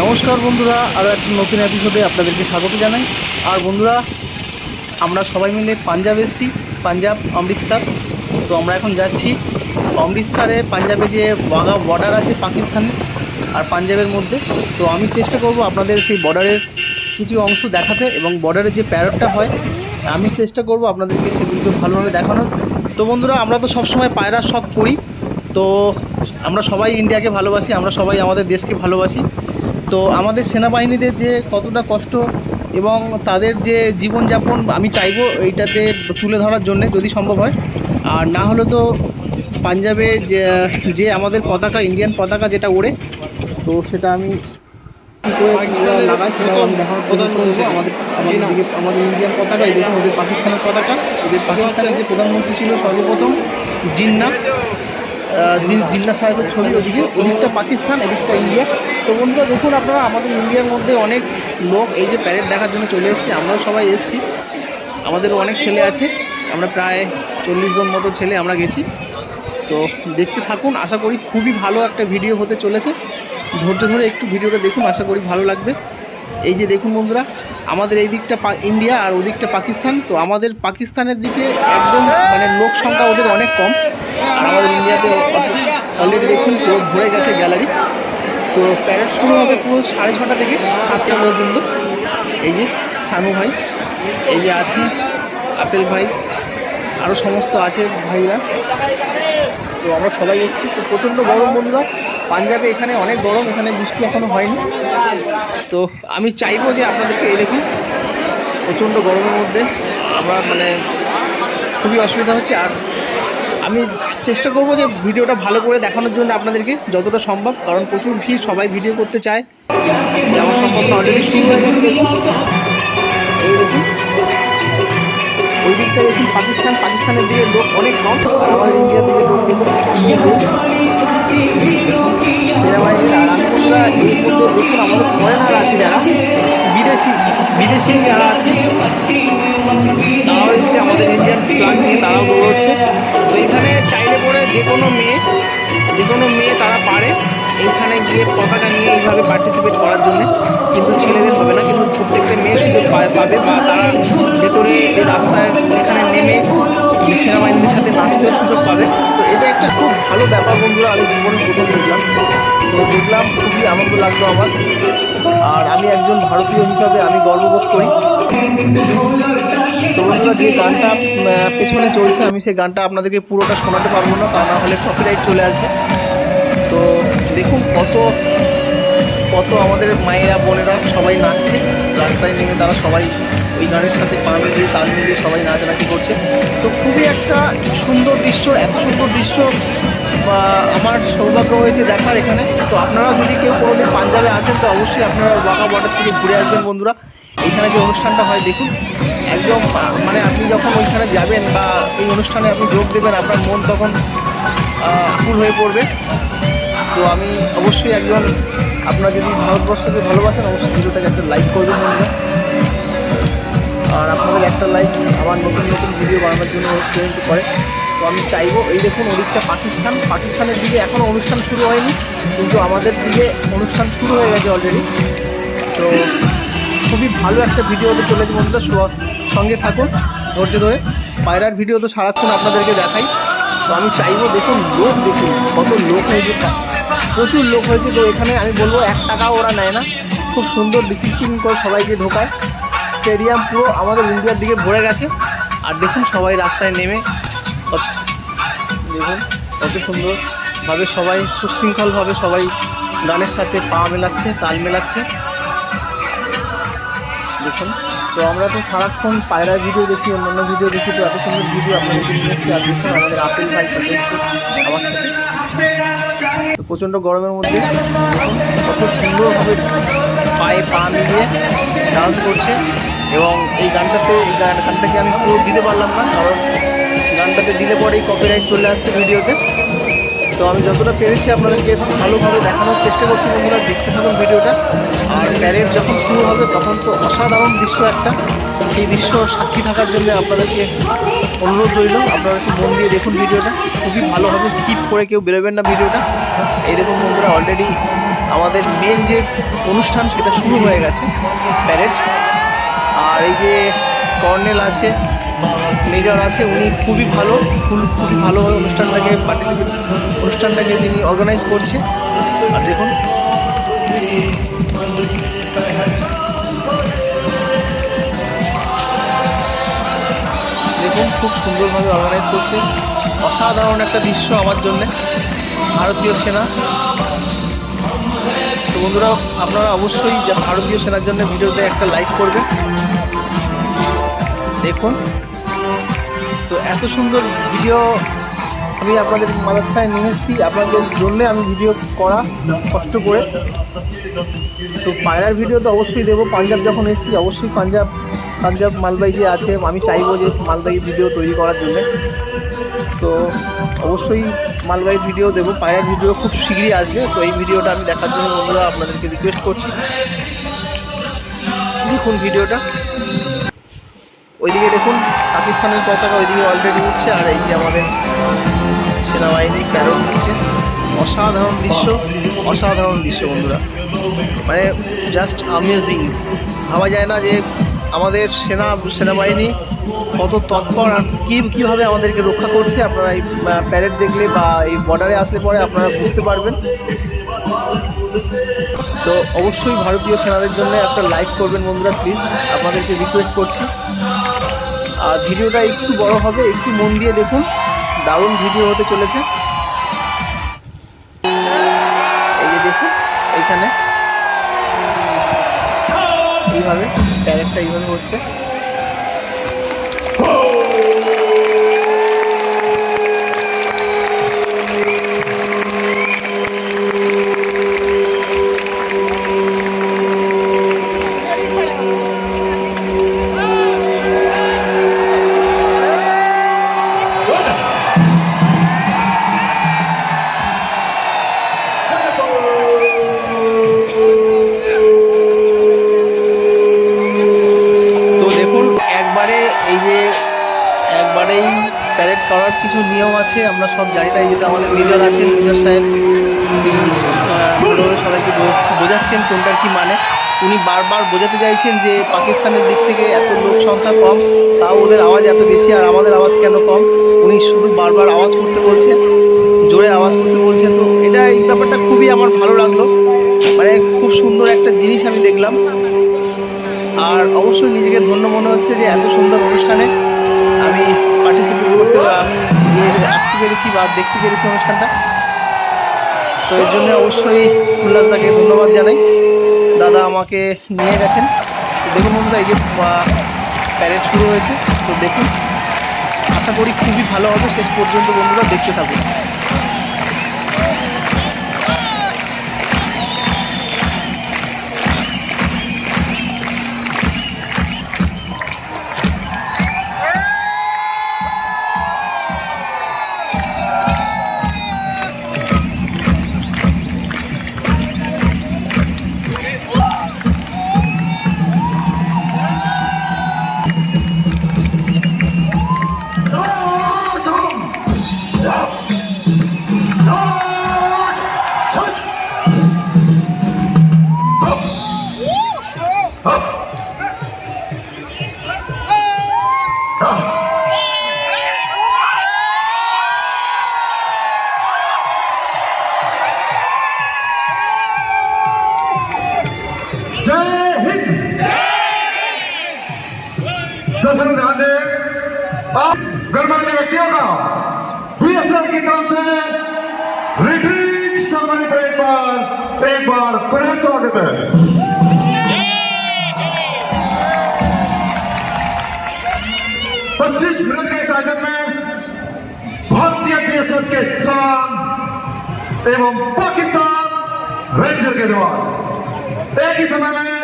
নমস্কার বন্ধুরা আরও একটা নতুন এপিসোডে আপনাদেরকে স্বাগত জানাই। আর বন্ধুরা, আমরা সবাই মিলে পাঞ্জাব এসেছি, পাঞ্জাব অমৃতসর তো আমরা এখন যাচ্ছি অমৃতসরে পাঞ্জাবে যে ওয়াগা বর্ডার আছে পাকিস্তানের আর পাঞ্জাবের মধ্যে। তো আমি চেষ্টা করব আপনাদের সেই বর্ডারের কিছু অংশ দেখাতে এবং বর্ডারের যে প্যারটটা হয়, আমি চেষ্টা করব আপনাদেরকে সেগুলোকে ভালোভাবে দেখানোর। তো বন্ধুরা, আমরা তো সবসময় পায়রা শখ করি। তো আমরা সবাই ইন্ডিয়াকে ভালোবাসি, আমরা সবাই আমাদের দেশকে ভালোবাসি। তো আমাদের সেনাবাহিনীদের যে কতটা কষ্ট এবং তাদের যে জীবনযাপন, আমি চাইব এইটাতে তুলে ধরার জন্য যদি সম্ভব হয়। আর না হলে তো পাঞ্জাবে যে যে আমাদের পতাকা, ইন্ডিয়ান পতাকা যেটা ওড়ে, তো সেটা আমি লাগাই, সেটা আমি আমাদের ইন্ডিয়ান পতাকা ওদের পাকিস্তানের পতাকা ওদের পাকিস্তানের যে প্রধানমন্ত্রী ছিল সর্বপ্রথম, জিন্না। জিন্না সাহেবের ছবি ওদিকে, ওদিকটা পাকিস্তান এদিকটা ইন্ডিয়া। তো বন্ধুরা, দেখুন আপনারা, আমাদের ইন্ডিয়ার মধ্যে অনেক লোক এই যে প্যারেড দেখার জন্য চলে এসেছি, আমরাও সবাই এসেছি। আমাদেরও অনেক ছেলে আছে, আমরা প্রায় চল্লিশ জন মতো ছেলে আমরা গেছি। তো দেখতে থাকুন, আশা করি খুবই ভালো একটা ভিডিও হতে চলেছে। ধৈর্য ধরে একটু ভিডিওটা দেখুন, আশা করি ভালো লাগবে। এই যে দেখুন বন্ধুরা, আমাদের এই দিকটা ইন্ডিয়া আর ওদিকটা পাকিস্তান। তো আমাদের পাকিস্তানের দিকে একদম মানে লোক সংখ্যা ওদের অনেক কম। আর আমাদের ইন্ডিয়াতে অলরেডি দেখুন পুরো ভরে গেছে গ্যালারি। তো প্যারেড শুরু হবে পুরো সাড়ে ছটা থেকে সাতটা পর্যন্ত। এই যে শানু ভাই, এই যে আছে আপেল ভাই আরও সমস্ত আছে ভাইরা। তো আমরা সবাই এসেছি। তো প্রচণ্ড গরম বন্ধুরা, পাঞ্জাবে এখানে অনেক গরম, এখানে বৃষ্টি এখনও হয়নি। তো আমি চাইব যে আপনাদেরকে এই দেখুন, প্রচণ্ড গরমের মধ্যে আমরা মানে খুবই অসুবিধা হচ্ছে। আর আমি চেষ্টা করব যে ভিডিওটা ভালো করে দেখানোর জন্য আপনাদেরকে যতটা সম্ভব, কারণ প্রচুর ভিড়, সবাই ভিডিও করতে চায়। যেমন ওই দিকটা দেখুন, পাকিস্তান, পাকিস্তানের দিকে লোক অনেক কম। আমাদের ইন্ডিয়ার দিকে লোক কিন্তু সেনাবাহিনীর আর আমি মধ্যে আছে যারা বিদেশি বিদেশি যারা আছে, তারাও এসছে আমাদের ইন্ডিয়ান ফ্ল্যাগ নিয়ে দৌড়চ্ছে তো এখানে চাইলে পরে যে কোনো মেয়ে, যে কোনো মেয়ে তারা পারে এইখানে গিয়ে পতাকা নিয়ে এইভাবে পার্টিসিপেট করার জন্য। কিন্তু ছেলেদের হবে না, কিন্তু প্রত্যেকটা মেয়ে সুযোগ পাবে বা তারা ভেতরে এই রাস্তায় এখানে নেমে সেনাবাহিনীর সাথে নাচতেও সুযোগ পাবে। তো এটা একটা খুব ভালো ব্যাপার বন্ধুরা, আমি জীবনে প্রথম দেখলাম। তো দেখলাম খুবই আনন্দ লাগল আমার। আর আমি একজন ভারতীয় হিসাবে আমি গর্ববোধ করি। তো বন্ধুরা, যে গানটা পেছনে চলছে, আমি সেই গানটা আপনাদেরকে পুরোটা শোনাতে পারব না, তা না হলে কপিরাইট চলে আসবে। তো দেখুন কত কত আমাদের মায়েরা, বোনেরা সবাই নাচছে। রাস্তায় নেমে তারা সবাই ওই গানের সাথে পা মিলিয়ে, তাল মিলিয়ে সবাই নাচানাচি করছে। তো খুবই একটা সুন্দর দৃশ্য, এত সুন্দর দৃশ্য, বা আমার সৌভাগ্য হয়েছে দেখার এখানে। তো আপনারা যদি কেউ কোনোদিন পাঞ্জাবে আসেন, তো অবশ্যই আপনারা ওয়াকা বর্ডার থেকে ঘুরে আসবেন বন্ধুরা। এইখানে যে অনুষ্ঠানটা হয়, দেখুন। একদম মানে আপনি যখন ওইখানে যাবেন বা এই অনুষ্ঠানে আপনি যোগ দেবেন, আপনার মন তখন আকুল হয়ে পড়বে। তো আমি অবশ্যই একজন, আপনারা যদি ভারতবর্ষকে ভালোবাসেন, অবশ্যই ভিডিওটাকে একটা লাইক করবেন বন্ধুরা। আর আপনাদের একটা লাইক আমার নতুন নতুন ভিডিও বানানোর জন্য প্রেরিত করে। তো আমি চাইব, এই দেখুন ওদিকটা পাকিস্তান। পাকিস্তানের দিকে এখনও অনুষ্ঠান শুরু হয়নি, কিন্তু আমাদের দিকে অনুষ্ঠান শুরু হয়ে গেছে অলরেডি তো খুবই ভালো একটা ভিডিও হতে চলেছে বন্ধুরা সঙ্গে থাকুন, ধৈর্য ধরে। পায়রার ভিডিও তো সারাক্ষণ আপনাদেরকে দেখাই। তো আমি চাইব, দেখুন লোক, দেখুন কত লোক হয়েছে। প্রচুর লোক হয়েছে, তো এখানে আমি বলব, এক টাকাও ওরা নেয় না। খুব সুন্দর ডিসিপ্লিন করে সবাইকে ঢোকায়। স্টেডিয়াম পুরো আমাদের ইন্ডিয়ার দিকে ভরে গেছে। আর দেখুন সবাই রাস্তায় নেমে দেখুন, কত সুন্দরভাবে সবাই সুশৃঙ্খলভাবে সবাই গানের সাথে পা মেলাচ্ছে, তাল মেলাচ্ছে। দেখুন, তো আমরা তো সারাক্ষণ পায়রা ভিডিও দেখি, অন্যান্য ভিডিও দেখি, তো এত সুন্দর ভিডিও আর দেখুন, আমাদের আপেল ভাই আমার সাথে। তো প্রচণ্ড গরমের মধ্যে কত সুন্দরভাবে পায়ে পা মিলিয়ে ডান্স করছে। এবং এই গানটাতে, এই গান- গানটাকে আমি পুরো দিতে পারলাম না, কারণ গানটাতে দিলে পরেই কপিরাইট চলে আসছে ভিডিওতে। তো আমি যতটা পেরেছি আপনাদেরকে ভালোভাবে দেখানোর চেষ্টা করছি বন্ধুরা, দেখতে থাকুন ভিডিওটা। আর প্যারেড যখন শুরু হবে, তখন তো অসাধারণ দৃশ্য একটা। সেই দৃশ্য সাক্ষী থাকার জন্য আপনাদেরকে অনুরোধ রইল, আপনারা একটু মন দিয়ে দেখুন ভিডিওটা। খুবই ভালোভাবে স্কিপ করে কেউ বেরোবেন না ভিডিওটা। এই দেখুন বন্ধুরা অলরেডি আমাদের মেন যে অনুষ্ঠান, সেটা শুরু হয়ে গেছে প্যারেড আর এই যে কর্নেল আছে, মেজর আছে, উনি খুবই ভালো ফুল খুবই ভালোভাবে অনুষ্ঠানটাকে পার্টিসিপেট অনুষ্ঠানটাকে তিনি অর্গানাইজ করছে। আর দেখুন। দেখুন, খুব সুন্দরভাবে অর্গানাইজ করছে। অসাধারণ একটা দৃশ্য আমার জন্যে, ভারতীয় সেনা। তো বন্ধুরা, আপনারা অবশ্যই ভারতীয় সেনার জন্য ভিডিওতে একটা লাইক করবেন। দেখুন। তো এত সুন্দর ভিডিও আমি আপনাদের মাদারসায় নিয়ে এসেছি। আপনাদের জন্যে আমি ভিডিও করা কষ্ট করে। তো পায়রার ভিডিও তো অবশ্যই দেবো। পাঞ্জাব যখন এসেছি, অবশ্যই পাঞ্জাব পাঞ্জাব মালবাই যে আছে, আমি চাইব যে মালবাই ভিডিও তৈরি করার জন্যে। তো অবশ্যই মালবাই ভিডিও দেবো। পায়রার ভিডিও খুব শীঘ্রই আসবে। তো এই ভিডিওটা আমি দেখার জন্য বন্ধুরা আপনাদেরকে রিকোয়েস্ট করছি। দেখুন ভিডিওটা ওইদিকে দেখুন, পাকিস্তানের পতাকা ওইদিকে অলরেডি উঠছে, আর এই যে আমাদের সেনাবাহিনী ক্যারল দিচ্ছে। অসাধারণ দৃশ্য অসাধারণ দৃশ্য, বন্ধুরা। মানে জাস্ট আমেজিং ভাবা যায় না যে আমাদের সেনা, সেনাবাহিনী কত তৎপর আর কী, কীভাবে আমাদেরকে রক্ষা করছে। আপনারা এই প্যারেড দেখলে বা এই বর্ডারে আসলে পরে আপনারা বুঝতে পারবেন। তো অবশ্যই ভারতীয় সেনাদের জন্য একটা লাইক করবেন, বন্ধুরা প্লিজ আপনাদেরকে রিকোয়েস্ট করছি। ভিডিওটা একটু বড় হবে, একটু মন দিয়ে দেখুন। দারুণ ভিডিও হতে চলেছে। এই যে দেখুন, এইখানে। এইভাবে ক্যারেক্টার এইভাবে হচ্ছে। আছে, আমরা সব জানি এই যেটা আমাদের মেজর আছেন মেজর সাহেব সবাইকে বোঝাচ্ছেন কোনটার কি মানে। উনি বারবার বোঝাতে চাইছেন যে পাকিস্তানের দিক থেকে এত লোক সংখ্যা কম, তাও ওদের আওয়াজ এত বেশি আর আমাদের আওয়াজ কেন কম? উনি শুধু বারবার আওয়াজ করতে বলছেন, জোরে আওয়াজ করতে বলছেন। তো এটা এই ব্যাপারটা খুবই আমার ভালো লাগল। মানে খুব সুন্দর একটা জিনিস আমি দেখলাম। আর অবশ্যই নিজেকে ধন্য মনে হচ্ছে যে এত সুন্দর অনুষ্ঠানে আমি পার্টিসিপেট করতে গিয়ে আসতে পেরেছি বা দেখতে পেরেছি অনুষ্ঠানটা। তো এর জন্য অবশ্যই উল্লাসদাকে ধন্যবাদ জানাই। দাদা আমাকে নিয়ে গেছেন। দেখুন বন্ধুরা, এই যে প্যারেড শুরু হয়েছে। তো দেখুন, আশা করি খুবই ভালো হবে। শেষ পর্যন্ত বন্ধুরা দেখতে থাকুন। दर्शक ध्यान दें। गणमान्य व्यक्तियों का बीएसएफ की तरफ़ से रिट्रीट सेरेमनी पर एक बार एक बार स्वागत है। पच्चीस मिनट के इस आयोजन में भारतीय बीएसएफ के जवान एवं पाकिस्तान रेंजर के जवान। एक ही समय में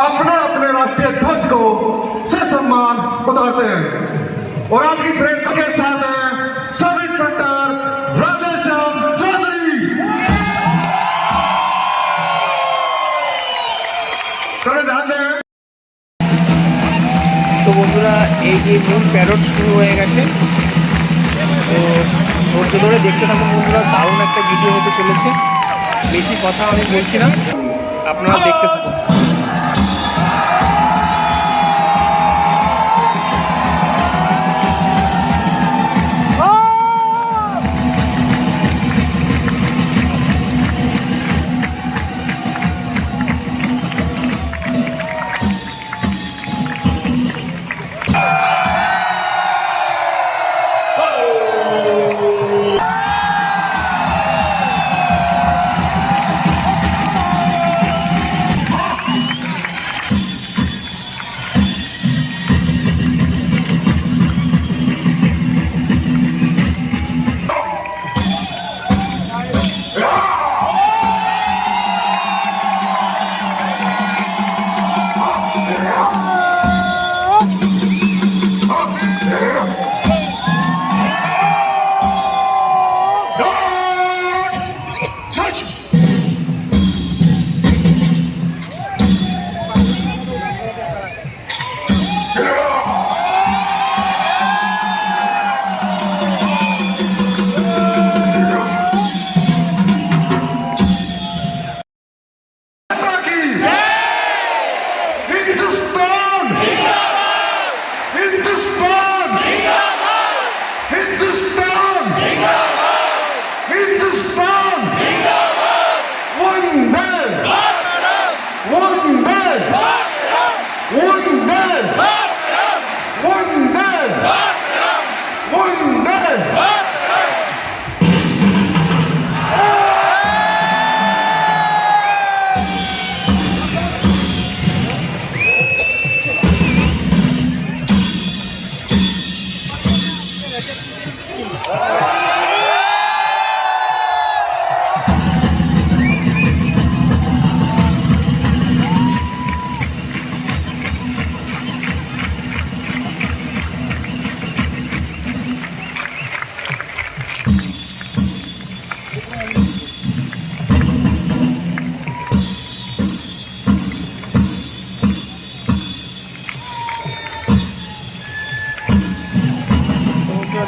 अपने अपने राष्ट्रीय ध्वज को से सम्मान उतारते हैं और आज की इस परेड के साथ हैं सब इंस्ट्रक्टर राधेश्याम चौधरी करें ध्यान दें তো বন্ধুরা এই যে মূল প্যারট শুরু হয়ে গেছে তো ধৈর্য ধরে দেখতে থাকুন বন্ধুরা দারুণ একটা ভিডিও হতে চলেছে বেশি কথা আমি বলছি না আপনারা দেখতে থাকুন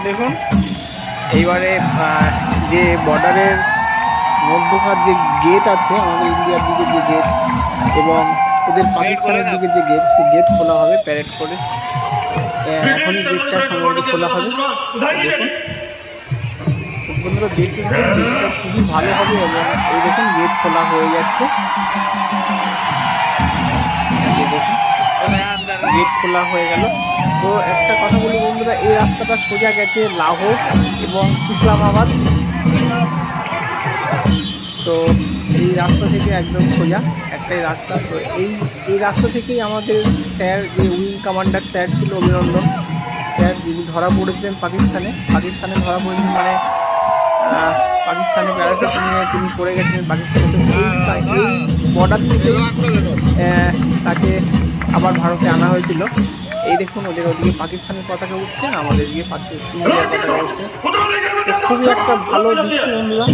দেখুন এইবারে যে বর্ডারের মধ্যকার যে গেট আছে আমাদের ইন্ডিয়ার দিকে যে গেট এবং ওদের পাকিস্তানের দিকে যে গেট সেই গেট খোলা হবে প্যারেড করে। এখনই গেটটা সম্ভবত খোলা হবে। বন্ধুরা গেট খুবই ভালো হবে এবং এই দেখুন গেট খোলা হয়ে যাচ্ছে। গেট খোলা হয়ে গেল। তো একটা কথা বলি বন্ধুরা, এই রাস্তাটা সোজা গেছে লাহোর এবং ইসলামাবাদ। তো এই রাস্তা থেকে একদম সোজা একটাই রাস্তা। তো এই এই রাস্তা থেকেই আমাদের স্যার, যে উইং কমান্ডার স্যার ছিল অভিনন্দন। স্যার যিনি ধরা পড়েছিলেন পাকিস্তানে পাকিস্তানে ধরা পড়েছিলেন মানে পাকিস্তানে বেড়াতে তিনি তিনি পড়ে গেছিলেন পাকিস্তানে। এই বর্ডার থেকে তাকে আবার ভারতে আনা হয়েছিল। এই দেখুন ওদের ওদিকে পাকিস্তানের পতাকা উঠছে আমাদের দিকে পাকিস্তান পতাকা উঠছে। খুবই একটা ভালো দৃশ্য বন্ধুরা।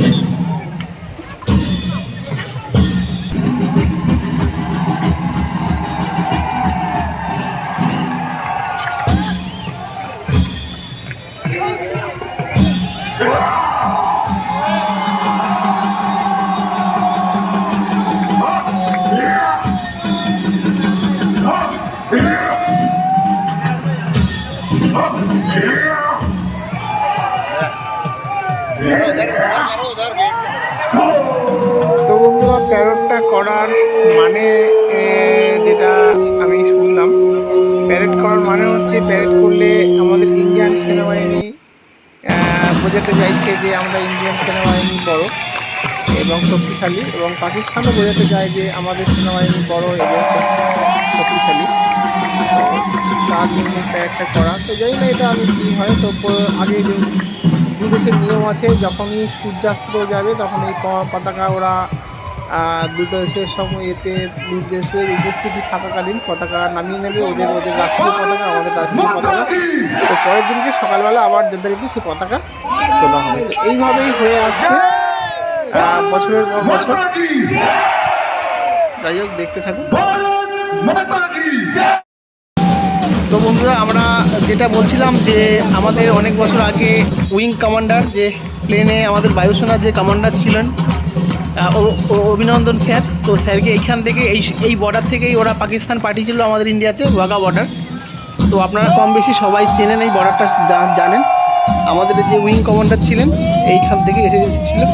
প্যারটটা করার মানে যেটা আমি শুনলাম, প্যারেড করার মানে হচ্ছে প্যারেড করলে আমাদের ইন্ডিয়ান সেনাবাহিনী বোঝাতে চাইছে যে আমরা ইন্ডিয়ান সেনাবাহিনী বড় এবং শক্তিশালী এবং পাকিস্তানও বোঝাতে চায় যে আমাদের সেনাবাহিনী বড় এবং শক্তিশালী। তার জন্য প্যারেডটা করা। তো যাই না এটা আমি কী হয়, তো আগে যে দু দেশের নিয়ম আছে, যখনই সূর্যাস্ত যাবে, তখন এই পতাকা ওরা দুদেশের সময় এতে দেশের উপস্থিতি থাকাকালীন পতাকা নামিয়ে নেবে ওদের ওদের রাষ্ট্রীয় পতাকা আমাদের রাষ্ট্রীয় পতাকা। তো পরের দিনকে সকালবেলা আবার যথারীতি সে পতাকা তোলা হবে। তো এইভাবেই হয়ে আসছে। বছরের পর বছর। যাই হোক দেখতে থাকুন। তো বন্ধুরা আমরা যেটা বলছিলাম যে আমাদের অনেক বছর আগে উইং কমান্ডার যে প্লেনে আমাদের বায়ুসেনার যে কমান্ডার ছিলেন অভিনন্দন স্যার। তো স্যারকে এইখান থেকে এই এই বর্ডার থেকেই ওরা পাকিস্তান পাঠিয়েছিল আমাদের ইন্ডিয়াতে ওয়াগা বর্ডার তো আপনারা কম বেশি সবাই চেনেন এই বর্ডারটা জানেন। আমাদের যে উইং কমান্ডার ছিলেন, এইখান থেকে এসে এসেছিলেন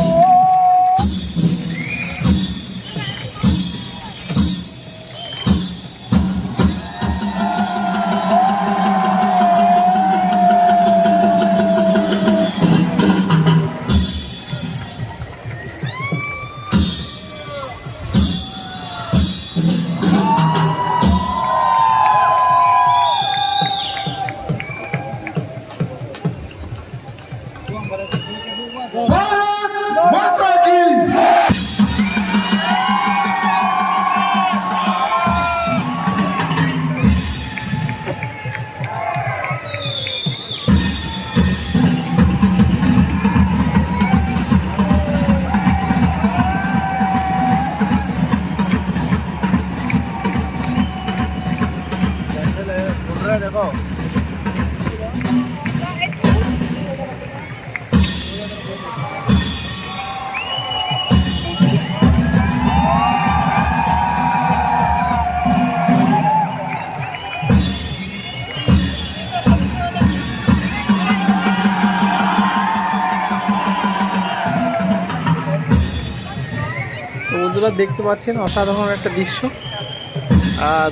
বন্ধুরা দেখতে পাচ্ছেন, অসাধারণ একটা দৃশ্য।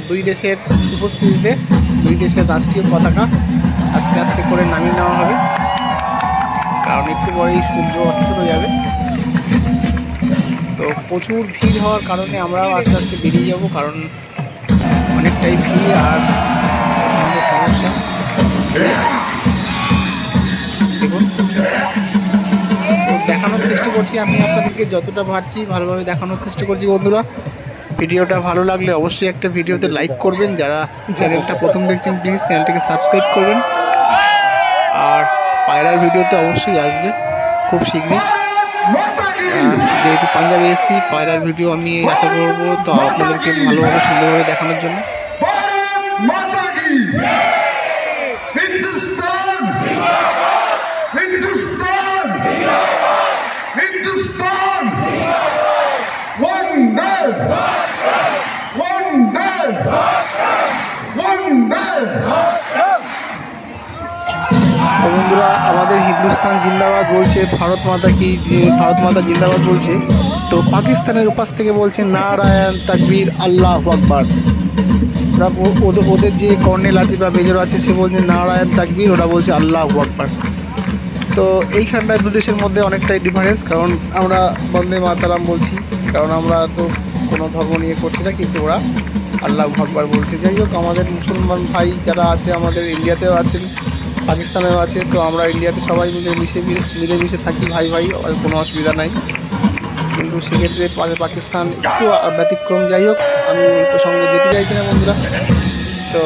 দুই দেশের উপস্থিতিতে, দুই দেশের রাষ্ট্রীয় পতাকা আস্তে আস্তে করে নামিয়ে নেওয়া হবে। কারণ একটু পরেই সূর্য অস্ত হয়ে যাবে। তো প্রচুর ভিড় হওয়ার কারণে আমরাও আস্তে আস্তে বেরিয়ে যাব, কারণ অনেকটাই ভিড় আর সমস্যা। দেখুন। করছি, আমি আপনাদেরকে যতটা পারছি ভালোভাবে দেখানোর চেষ্টা করছি বন্ধুরা। ভিডিওটা ভালো লাগলে অবশ্যই একটা ভিডিওতে লাইক করবেন, যারা চ্যানেলটা প্রথম দেখছেন প্লিজ চ্যানেলটাকে সাবস্ক্রাইব করবেন। আর পায়রার ভিডিওতে অবশ্যই আসবে, খুব শীঘ্রই। যেহেতু পাঞ্জাবে এসেছি, পায়রার ভিডিও আমি আশা করব তো আপনাদেরকে ভালোভাবে সুন্দরভাবে দেখানোর জন্য। হিন্দুস্তান জিন্দাবাদ বলছে, ভারত মাতা কি ভারত মাতা জিন্দাবাদ বলছে। তো পাকিস্তানের উপাস থেকে বলছে, নারায়ণ তাকবীর, আল্লাহ আকবার। ওরা ওদের যে কর্নেল আছে বা মেজর আছে, সে বলছে, নারায়ণ তাকবীর, ওরা বলছে, আল্লাহ আকবার। তো এইখানটায় দু দেশের মধ্যে অনেকটাই ডিফারেন্স কারণ আমরা বন্দে মাতারাম বলছি, কারণ আমরা তো কোনো ধর্ম নিয়ে করছি না, কিন্তু ওরা আল্লাহ আকবার বলছে। যাই হোক, আমাদের মুসলমান ভাই যারা আছে, আমাদের ইন্ডিয়াতেও আছেন পাকিস্তানেও আছে, তো আমরা ইন্ডিয়াতে সবাই মিলে মিশে মিলেমিশে থাকি, ভাই ভাই কোনো অসুবিধা নাই। কিন্তু সেক্ষেত্রে পাকিস্তান একটু ব্যতিক্রম, যাই হোক, আমি প্রসঙ্গে যেতে চাইছি না, বন্ধুরা। তো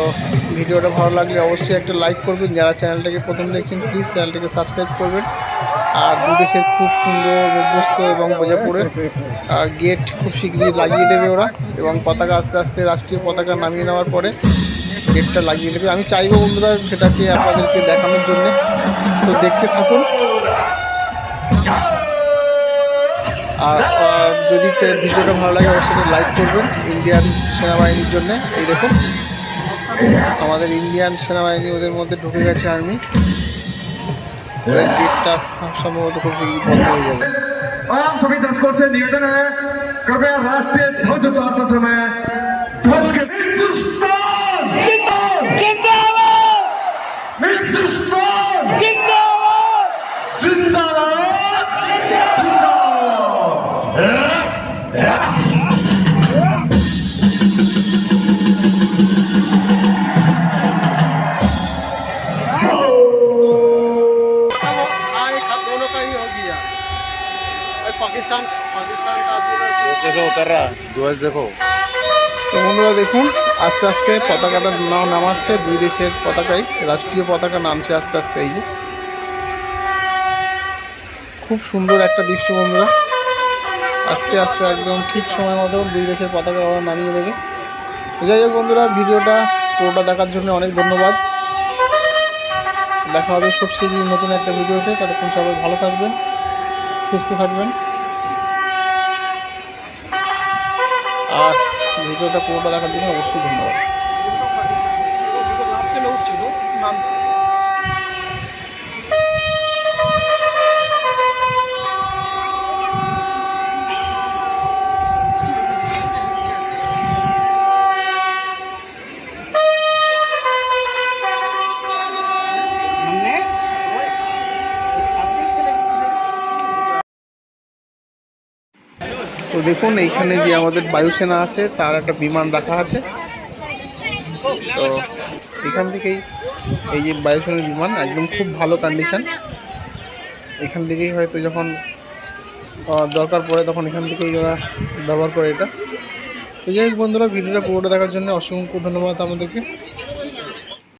ভিডিওটা ভালো লাগলে অবশ্যই একটা লাইক করবেন। যারা চ্যানেলটাকে প্রথম দেখছেন প্লিজ চ্যানেলটাকে সাবস্ক্রাইব করবেন। আর দুদেশের খুব সুন্দর মধ্যস্থ এবং বোঝাপুরের গেট খুব শীঘ্রই লাগিয়ে দেবে ওরা। এবং পতাকা আস্তে আস্তে রাষ্ট্রীয় পতাকা নামিয়ে নেওয়ার পরে গেটটা লাগিয়ে দেবে আমি চাইবো বন্ধুরা সেটাকে আপনাদেরকে দেখানোর জন্য তো দেখতে থাকুন আর আর যদি চা- ভিডিওটা ভালো লাগে অবশ্যই লাইক করবেন ইন্ডিয়ান সেনাবাহিনীর জন্য এই দেখুন আমাদের ইন্ডিয়ান সেনাবাহিনী ওদের মধ্যে ঢুকে গেছে আর্মি ওদের গেটটা সম্ভবত খুব শীঘ্রই বন্ধ হয়ে যাবে आम सभी दर्शकों से निवेदन है कृपया राष्ट्रीय ध्वज उतारते समय ध्वज के पाकिस्तान पाकिस्तान का कैसे उतर रहा है ध्वज देखो তো বন্ধুরা দেখুন আস্তে আস্তে পতাকাটা নাও নামাচ্ছে দুই দেশের পতাকাই রাষ্ট্রীয় পতাকা নামছে আস্তে আস্তে এই যে খুব সুন্দর একটা দৃশ্য বন্ধুরা আস্তে আস্তে একদম ঠিক সময় মতো দুই দেশের পতাকা ওরা নামিয়ে দেবে তো যাই হোক বন্ধুরা ভিডিওটা পুরোটা দেখার জন্য অনেক ধন্যবাদ দেখা হবে খুব শীঘ্রই নতুন একটা ভিডিওতে ততক্ষণ সবাই ভালো থাকবেন সুস্থ থাকবেন আর ভিডিওটা পুরোটা দেখার জন্য অবশ্যই ধন্যবাদ। দেখুন, এইখানে যে আমাদের বায়ুসেনা আছে, তার একটা বিমান রাখা আছে। তো এখান থেকেই এই যে বায়ুসেনার বিমান, একদম খুব ভালো কন্ডিশন এখান থেকেই হয়তো যখন দরকার পড়ে তখন এখান থেকেই ওরা ব্যবহার করে এটা। তো যাই হোক বন্ধুরা, ভিডিওটা পুরোটা দেখার জন্য অসংখ্য ধন্যবাদ আমাদেরকে।